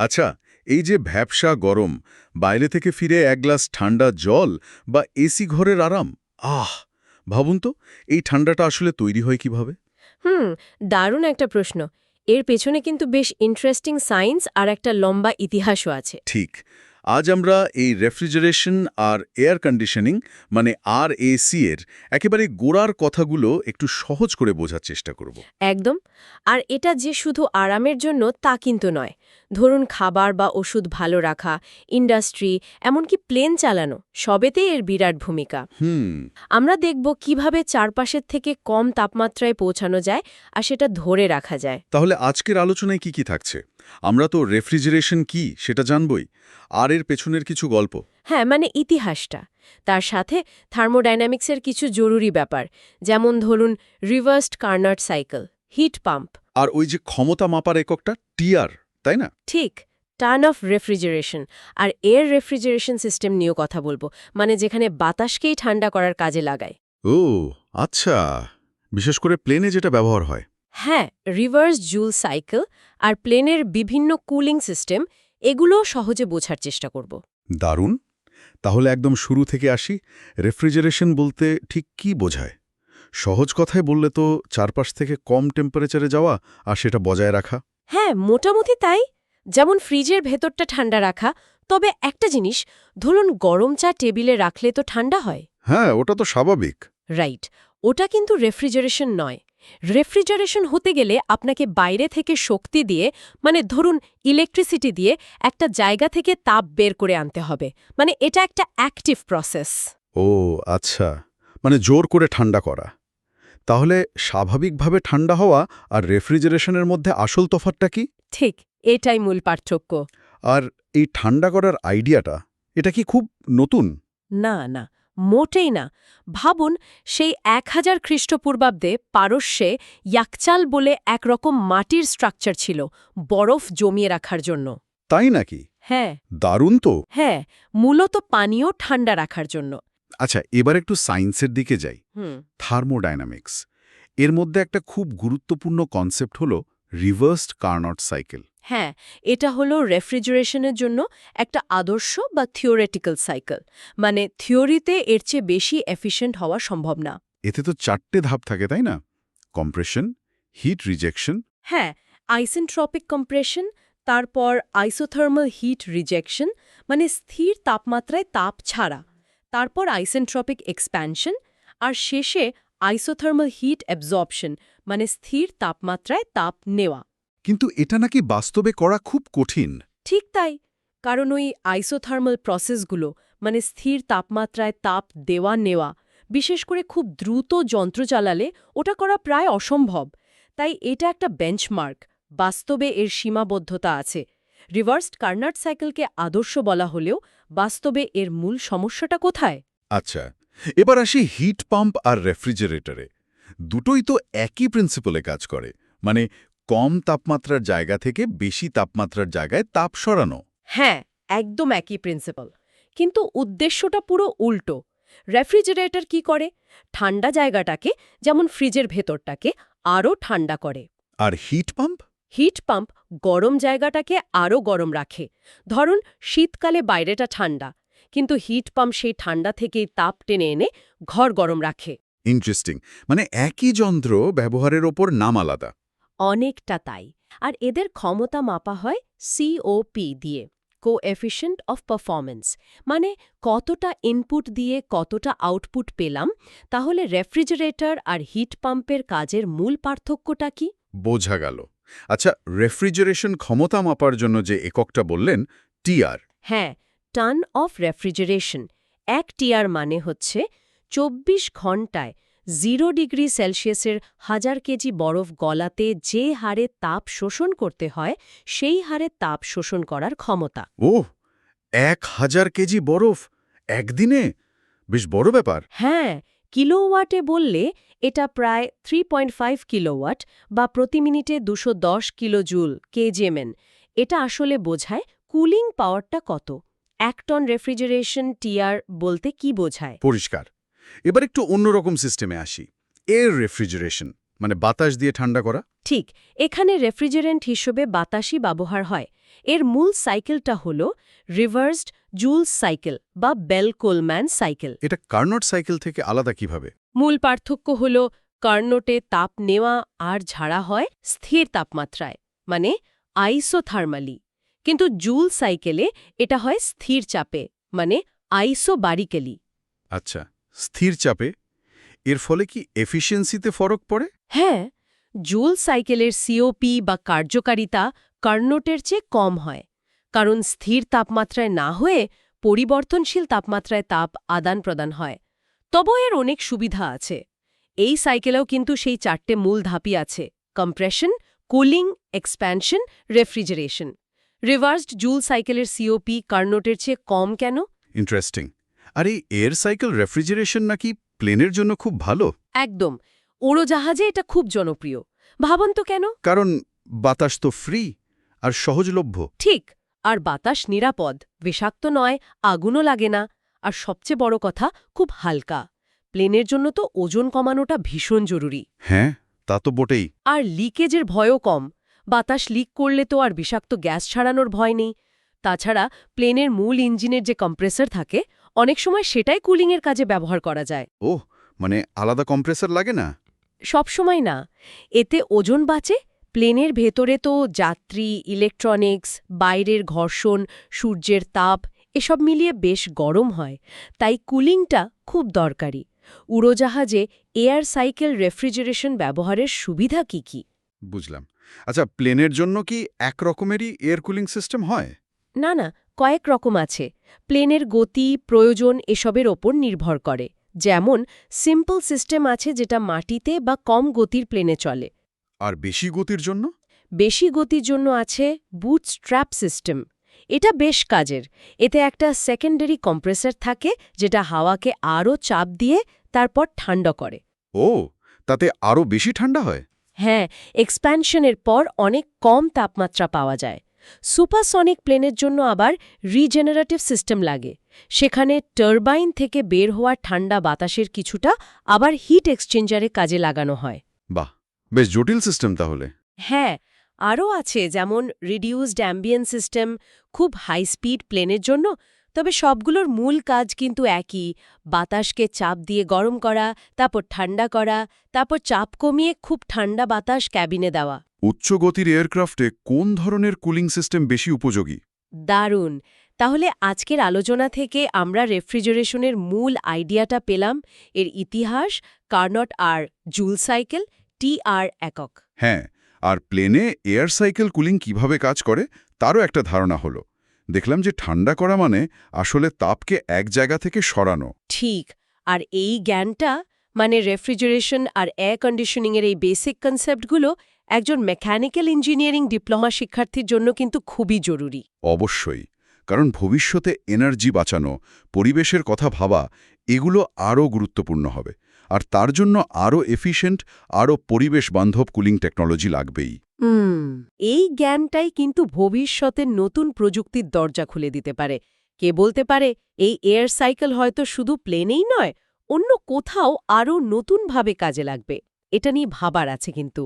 আচ্ছা এই যে ভ্যাবসা গরম বাইরে থেকে ফিরে এক গ্লাস ঠান্ডা জল বা এসি ঘরের আরাম আহ! ভাবুন তো এই ঠান্ডাটা আসলে তৈরি হয় কীভাবে? হুম দারুণ একটা প্রশ্ন। এর পেছনে কিন্তু বেশ ইন্টারেস্টিং সায়েন্স আর একটা লম্বা ইতিহাসও আছে। ঠিক। আজ আমরা এই রেফ্রিজারেশন আর এয়ার কন্ডিশনিং মানে আর এসি এর একেবারে গোড়ার কথাগুলো একটু সহজ করে বোঝার চেষ্টা করব। একদম। আর এটা যে শুধু আরামের জন্য তা কিন্তু নয়। ধরুন খাবার বা ওষুধ ভালো রাখা ইন্ডাস্ট্রি এমনকি প্লেন চালানো সবেতেই এর বিরাট ভূমিকা। হুম। আমরা দেখব কীভাবে চারপাশের থেকে কম তাপমাত্রায় পৌঁছানো যায় আর সেটা ধরে রাখা যায়। তাহলে আজকের আলোচনায় কি কি থাকছে? আমরা তো রেফ্রিজারেশন কি সেটা জানবই। আর এর পেছনের কিছু গল্প। হ্যাঁ মানে ইতিহাসটা। তার সাথে থার্মোডাইনামিক্সের কিছু জরুরি ব্যাপার যেমন ধরুন reversed Carnot cycle heat pump. আর ওই যে ক্ষমতা মাপার এককটা টিআর তাই না? ঠিক টার্ন অফ রেফ্রিজারেশন। আর এয়ার রেফ্রিজারেশন সিস্টেম নিয়েও কথা বলব মানে যেখানে বাতাসকেই ঠান্ডা করার কাজে লাগায়। ও আচ্ছা। বিশেষ করে প্লেনে যেটা ব্যবহার হয়। হ্যাঁ রিভার্স জুল সাইকেল আর প্লেনের বিভিন্ন কুলিং সিস্টেম এগুলোও সহজে বোঝার চেষ্টা করব। দারুণ। তাহলে একদম শুরু থেকে আসি। রেফ্রিজারেশন বলতে ঠিক কি বোঝায়? সহজ কথায় বললে তো চারপাশ থেকে কম টেম্পারেচারে যাওয়া আর সেটা বজায় রাখা। হ্যাঁ মোটামুটি তাই। যেমন ফ্রিজের ভেতরটা ঠান্ডা রাখা। তবে একটা জিনিস ধরুন গরম চা টেবিলে রাখলে তো ঠান্ডা হয়। হ্যাঁ ওটা তো স্বাভাবিক। রাইট ওটা কিন্তু রেফ্রিজারেশন নয়। রেফ্রিজারেশন হতে গেলে আপনাকে বাইরে থেকে শক্তি দিয়ে মানে ধরুন ইলেকট্রিসিটি দিয়ে একটা জায়গা থেকে তাপ বের করে আনতে হবে। মানে এটা একটা অ্যাক্টিভ প্রসেস ও আচ্ছা। মানে জোর করে ঠান্ডা করা। তাহলে স্বাভাবিকভাবে ঠান্ডা হওয়া আর রেফ্রিজারেশনের মধ্যে আসল তফাতটা কি? ঠিক এটাই মূল পার্থক্য। আর এই ঠান্ডা করার আইডিয়াটা এটা কি খুব নতুন? না না। মোটেই না। ভাবুন সেই এক হাজার খ্রিস্টপূর্বাব্দে পারস্যে ইয়াকচাল বলে একরকম মাটির স্ট্রাকচার ছিল বরফ জমিয়ে রাখার জন্য। তাই নাকি? হ্যাঁ। দারুণ তো। হ্যাঁ মূলত পানীয় ঠান্ডা রাখার জন্য। আচ্ছা এবার একটু সায়েন্সের দিকে যাই। হুম। থার্মোডাইনামিক্স। এর মধ্যে একটা খুব গুরুত্বপূর্ণ কনসেপ্ট হল রিভার্সড কার্নট সাইকেল হ্যাঁ এটা হলো রেফ্রিজারেশনের জন্য একটা আদর্শ বা থিওরেটিক্যাল সাইকেল। মানে থিওরিতে এর চেয়ে বেশি এফিশিয়েন্ট হওয়া সম্ভব না। এতে তো চারটে ধাপ থাকে তাই না? Compression heat rejection. হ্যাঁ আইসেন্ট্রপিক কম্প্রেশন তারপর আইসোথার্মাল হিট রিজেকশন মানে স্থির তাপমাত্রায় তাপ ছাড়া। তারপর আইসেন্ট্রপিক এক্সপ্যানশন আর শেষে আইসোথার্মাল হিট অ্যাবজর্পশন মানে স্থির তাপমাত্রায় তাপ নেওয়া। কিন্তু এটা নাকি বাস্তবে করা খুব কঠিন। ঠিক তাই কারণ ওই আইসোথার্মাল প্রসেসগুলো মানে স্থির তাপমাত্রায় তাপ দেওয়া নেওয়া বিশেষ করে খুব দ্রুত যন্ত্র চালালে ওটা করা প্রায় অসম্ভব। তাই এটা একটা বেঞ্চমার্ক বাস্তবে এর সীমাবদ্ধতা আছে। রিভার্সড কার্নাট সাইকেলকে আদর্শ বলা হলেও বাস্তবে এর মূল সমস্যাটা কোথায়? আচ্ছা এবার আসি হিট পাম্প আর রেফ্রিজারেটরে দুটোই তো একই প্রিন্সিপলে কাজ করে মানে কম তাপমাত্রার জায়গা থেকে বেশি তাপমাত্রার জায়গায় তাপ সরানো। হ্যাঁ একদম একই প্রিন্সিপাল কিন্তু উদ্দেশ্যটা পুরো উল্টো। রেফ্রিজারেটর কি করে? ঠান্ডা জায়গাটাকে যেমন ফ্রিজের ভেতরটাকে আরও ঠান্ডা করে। আর হিট পাম্প হিট পাম্প গরম জায়গাটাকে আরও গরম রাখে। ধরুন শীতকালে বাইরেটা ঠান্ডা। কিন্তু হিট পাম্প সেই ঠান্ডা থেকেই তাপ টেনে এনে ঘর গরম রাখে। ইন্টারেস্টিং মানে একই যন্ত্র ব্যবহারের ওপর নাম আলাদা। অনেকটা তাই। আর এদের ক্ষমতা মাপা হয় সিওপি দিয়ে কোএফিশিয়েন্ট অফ পারফরমেন্স মানে কতটা ইনপুট দিয়ে কতটা আউটপুট পেলাম তাহলে রেফ্রিজারেটর আর হিট পাম্পের কাজের মূল পার্থক্যটা কি? বোঝা গেল। আচ্ছা রেফ্রিজারেশন ক্ষমতা মাপার জন্য যে এককটা বললেন টিআর হ্যাঁ টান অফ রেফ্রিজারেশন এক টিআর মানে হচ্ছে চব্বিশ ঘন্টায় জিরো ডিগ্রি সেলসিয়াসের হাজার কেজি বরফ গলাতে যে হারে তাপ শোষণ করতে হয় সেই হারে তাপ শোষণ করার ক্ষমতা। ওহ এক হাজার কেজি বরফ একদিনে? বেশ বড় ব্যাপার। হ্যাঁ কিলোওয়াটে বললে এটা প্রায় থ্রি পয়েন্ট ফাইভ কিলোওয়াট বা প্রতি মিনিটে দুশো দশ কিলোজুল কেজিএমএন। এটা আসলে বোঝায় কুলিং পাওয়ারটা কত। এক টন রেফ্রিজারেশন টিয়ার বলতে কি বোঝায়? পরিষ্কার। এবার একটু অন্যরকম সিস্টেমে আসি। এয়ার রেফ্রিজারেশন মানে বাতাস দিয়ে ঠান্ডা করা। ঠিক এখানে রেফ্রিজারেন্ট হিসেবে বাতাসই ব্যবহার হয়। এর মূল সাইকেলটা হল রিভার্সড জুলস সাইকেল বা বেল কোলম্যান সাইকেল এটা কার্নট সাইকেল থেকে আলাদা কীভাবে? মূল পার্থক্য হল কার্নোটে তাপ নেওয়া আর ঝাড়া হয় স্থির তাপমাত্রায় মানে আইসোথার্মালি কিন্তু জুল সাইকেলে এটা হয় স্থির চাপে মানে আইসোবারিক্যালি আচ্ছা। স্থির চাপে? এর ফলে কি এফিসিয়েন্সিতে ফরক পড়ে? হ্যাঁ জুল সাইকেলের সিওপি বা কার্যকারিতা কার্নোটের চেয়ে কম হয় কারণ স্থির তাপমাত্রায় না হয়ে পরিবর্তনশীল তাপমাত্রায় তাপ আদান প্রদান হয়। তবে এর অনেক সুবিধা আছে। এই সাইকেলেও কিন্তু সেই চারটে মূল ধাপই আছে compression cooling expansion refrigeration. Reversed Joule সাইকেলের সিওপি কার্নোটের চেয়ে কম কেন? ইন্টারেস্টিং। আর এই এয়ার সাইকেল রেফ্রিজারেশন নাকি প্লেনের জন্য খুব ভালো? একদম। উড়োজাহাজে এটা খুব জনপ্রিয়। ভাবন তো কেন? কারণ বাতাস তো ফ্রি আর সহজলভ্য। ঠিক আর বাতাস নিরাপদ বিষাক্ত নয় আগুনও লাগে না। আর সবচেয়ে বড় কথা খুব হালকা। প্লেনের জন্য তো ওজন কমানোটা ভীষণ জরুরি। হ্যাঁ তা তো বটেই। আর লিকেজের ভয়ও কম। বাতাস লিক করলে তো আর বিষাক্ত গ্যাস ছাড়ানোর ভয় নেই। তাছাড়া প্লেনের মূল ইঞ্জিনের যে কম্প্রেসর থাকে অনেক সময় সেটাই কুলিংয়ের কাজে ব্যবহার করা যায়। ও মানে আলাদা কম্প্রেসার লাগে না? সবসময় না। এতে ওজন বাঁচে প্লেনের ভেতরে তো যাত্রী ইলেকট্রনিক্স বাইরের ঘর্ষণ সূর্যের তাপ এসব মিলিয়ে বেশ গরম হয়। তাই কুলিংটা খুব দরকারি। উড়োজাহাজে এয়ার সাইকেল রেফ্রিজারেশন ব্যবহারের সুবিধা কি কি? বুঝলাম। আচ্ছা প্লেনের জন্য কি এক রকমেরই এয়ার কুলিং সিস্টেম হয়? না না কয়েক রকম আছে। প্লেনের গতি প্রয়োজন এসবের ওপর নির্ভর করে। যেমন সিম্পল সিস্টেম আছে যেটা মাটিতে বা কম গতির প্লেনে চলে। আর বেশি গতির জন্য? বেশি গতির জন্য আছে বুট স্ট্র্যাপ সিস্টেম এটা বেশ কাজের। এতে একটা সেকেন্ডারি কম্প্রেসর থাকে যেটা হাওয়াকে আরও চাপ দিয়ে তারপর ঠান্ডা করে। ও তাতে আরও বেশি ঠান্ডা হয়? হ্যাঁ এক্সপ্যানশনের পর অনেক কম তাপমাত্রা পাওয়া যায়। সুপারসনিক প্লেনের জন্য আবার রিজেনারেটিভ সিস্টেম লাগে। সেখানে টারবাইন থেকে বের হওয়া ঠান্ডা বাতাসের কিছুটা আবার হিট এক্সচেঞ্জারে কাজে লাগানো হয়। বাহ বেশ জটিল সিস্টেম তাহলে। হ্যাঁ আরও আছে যেমন রিডিউসড অ্যাম্বিয়েন্স সিস্টেম খুব হাই স্পিড প্লেনের জন্য তবে সবগুলোর মূল কাজ কিন্তু একই। বাতাসকে চাপ দিয়ে গরম করা তারপর ঠান্ডা করা তারপর চাপ কমিয়ে খুব ঠান্ডা বাতাস ক্যাবিনে দেওয়া। উচ্চ গতির এয়ারক্রাফটে কোন ধরনের কুলিং সিস্টেম বেশি উপযোগী? দারুণ! তাহলে আজকের আলোচনা থেকে আমরা রেফ্রিজারেশনের মূল আইডিয়াটা পেলাম এর ইতিহাস কার্নট আর জুল সাইকেল টি আর একক। হ্যাঁ আর প্লেনে এয়ার সাইকেল কুলিং কীভাবে কাজ করে তারও একটা ধারণা হলো। দেখলাম যে ঠান্ডা করা মানে আসলে তাপকে এক জায়গা থেকে সরানো। ঠিক আর এই জ্ঞানটা মানে রেফ্রিজারেশন আর এয়ার কন্ডিশনিংয়ের এই বেসিক কনসেপ্টগুলো একজন মেকানিক্যাল ইঞ্জিনিয়ারিং ডিপ্লোমা শিক্ষার্থীর জন্য কিন্তু খুবই জরুরি। অবশ্যই কারণ ভবিষ্যতে এনার্জি বাঁচানো পরিবেশের কথা ভাবা এগুলো আরও গুরুত্বপূর্ণ হবে। আর তার জন্য আরও এফিশিয়েন্ট আরও পরিবেশ বান্ধব কুলিং টেকনোলজি লাগবেই। হুম এই জ্ঞানটাই কিন্তু ভবিষ্যতের নতুন প্রযুক্তির দরজা খুলে দিতে পারে। কে বলতে পারে এই এয়ার সাইকেল হয়তো শুধু প্লেনেই নয় অন্য কোথাও আরও নতুনভাবে কাজে লাগবে। এটা নিয়ে ভাবার আছে কিন্তু।